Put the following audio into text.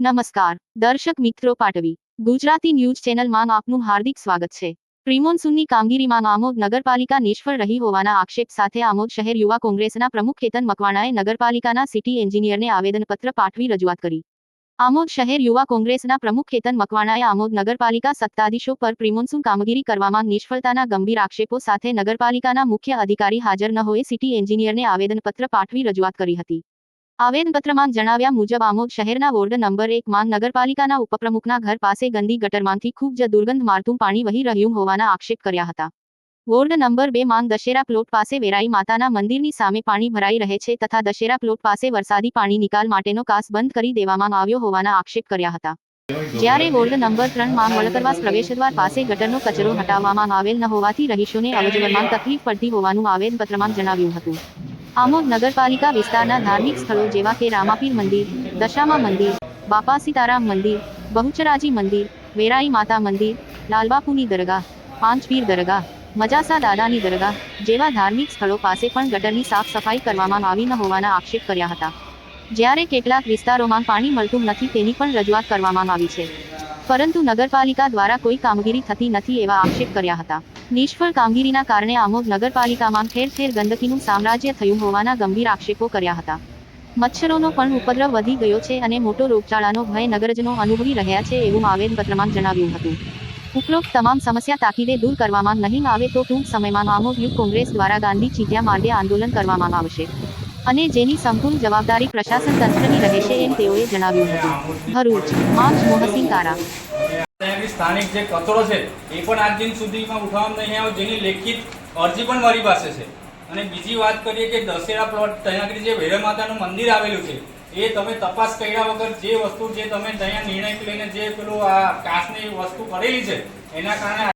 નમસ્કાર, દર્શક મિત્રો પાટવી, ગુજરાતી ન્યૂઝ ચેનલમાં આપનું હાર્દિક સ્વાગત છે. પ્રિમોન્સૂનની કામગીરીમાં આમોદ નગરપાલિકા નિષ્ફળ રહી હોવાના આક્ષેપ સાથે આમોદ શહેર યુવા કોંગ્રેસના પ્રમુખ કેતન મકવાણાએ નગરપાલિકાના સિટી એન્જિનિયરને આવેદનપત્ર પાઠવી રજૂઆત કરી. આમોદ શહેર યુવા કોંગ્રેસના પ્રમુખ કેતન મકવાણાએ આમોદ નગરપાલિકા સત્તાધીશો પર પ્રિમોન્સૂન કામગીરી કરવામાં નિષ્ફળતાના ગંભીર આક્ષેપો સાથે નગરપાલિકાના મુખ્ય અધિકારી હાજર ન હોય સિટી એન્જિનિયરને આવેદનપત્ર પાઠવી રજૂઆત કરી હતી. આવેદનપત્રમાં જણાવ્યા મુજબ, આમોદ શહેરના વોર્ડ નંબર એક માં નગરપાલિકાના ઉપપ્રમુખના ઘર પાસે ગંદી ગટરમાંથી ખૂબ જ દુર્ગંધ મારતું પાણી વહી રહ્યું હોવાના આક્ષેપ કર્યા હતા. વોર્ડ નંબર બે માં દશેરા પ્લોટ પાસે વેરાઈ માતાના મંદિરની સામે પાણી ભરાઈ રહે છે તથા દશેરા પ્લોટ પાસે વરસાદી પાણી નિકાલ માટેનો કાસ બંધ કરી દેવામાં આવ્યો હોવાના આક્ષેપ કર્યા હતા. જ્યારે વોર્ડ નંબર ત્રણમાં વળકરવાસ પ્રવેશદ્વાર પાસે ગટરનો કચરો હટાવવામાં આવેલ ન હોવાથી રહીશોને અવજવરમાં તકલીફ પડતી હોવાનું આવેદનપત્રમાં જણાવ્યું હતું. આમોદ નગરપાલિકા વિસ્તારના ધાર્મિક સ્થળો જેવા કે રામાપીર મંદિર, દશામા મંદિર, બાપા સીતારામ મંદિર, બહુચરાજી મંદિર, વેરાઈ માતા મંદિર, લાલબાપુની દરગાહ, પાંચપીર દરગાહ, મજાસા દાદાની દરગાહ જેવા ધાર્મિક સ્થળો પાસે પણ ગટરની સાફ સફાઈ કરવામાં આવી ન હોવાના આક્ષેપ કર્યા હતા. જ્યારે કેટલાક વિસ્તારોમાં પાણી મળતું નથી તેની પણ રજૂઆત કરવામાં આવી છે. પરંતુ નગરપાલિકા દ્વારા કોઈ કામગીરી થતી નથી એવા આક્ષેપ કર્યા હતા. નિષ્ફળ કામગીરીના કારણે આમોદ નગરપાલિકામાં ઠેર ઠેર ગંદકીનું સામ્રાજ્ય થયું હોવાના ગંભીર આક્ષેપો કર્યા હતા. મચ્છરોનો પણ ઉપદ્રવ વધી ગયો છે અને મોટો રોગચાળાનો ભય નગરજનો અનુભવી રહ્યા છે એવું આવેદનપત્રમાં જણાવ્યું હતું. ઉપરોક્ત તમામ સમસ્યા તાકીદે દૂર કરવામાં નહીં આવે તો ટૂંક સમયમાં આમોદ યુથ કોંગ્રેસ દ્વારા ગાંધી ચીટિયા માર્ગે આંદોલન કરવામાં આવશે. અને જેની સંપૂર્ણ જવાબદારી પ્રશાસન તંત્રની રહેશે એમ તેઓએ જણાવ્યું હતું. ભરૂચ માર્ચ મોહસિંહ કારા. સ્થાનિક જે કચરો છે, એ પણ આજ દિન સુધીમાં ઉઠાવવામાં નહીં આવ્યો જેની લેખિત અરજી પણ મારી પાસે છે. અને બીજી વાત કરીએ કે દશેરા પ્લોટ ત્યાં જે ભૈરવ માતાનું મંદિર આવેલું છે, એ તમે તપાસ કર્યા વગર જે વસ્તુ જે તમે ત્યાં નિર્ણય લઈને જે પેલું આ કાચની વસ્તુ કરેલી છે, એના કારણે